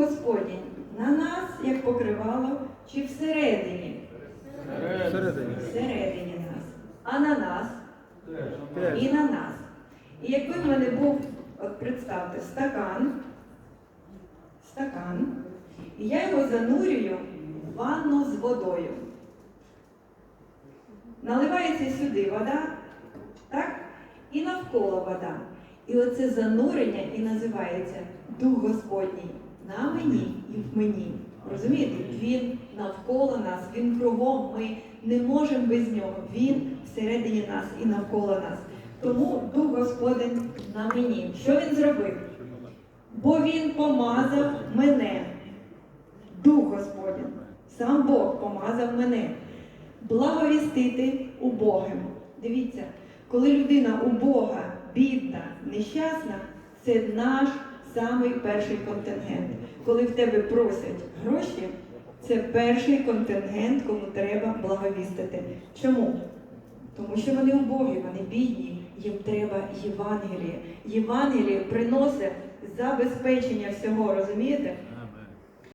Господній на нас, як покривало, чи всередині? Всередині. Всередині нас. А на нас? Теж. І на нас. І якби в мене був, от представте, стакан, стакан, і я його занурюю в ванну з водою. Наливається сюди вода, так? І навколо вода. І оце занурення і називається Дух Господній на мені і в мені. Розумієте? Він навколо нас, він кругом. Ми не можемо без нього. Він всередині нас і навколо нас. Тому Дух Господень на мені. Що він зробив? Бо він помазав мене. Дух Господень. Сам Бог помазав мене. Благовістити убогим. Дивіться, коли людина убога, бідна, нещасна, це наш самий перший контингент. Коли в тебе просять гроші, це перший контингент, кому треба благовістити. Чому? Тому що вони убогі, вони бідні, їм треба Євангеліє. Євангеліє приносить забезпечення всього, розумієте?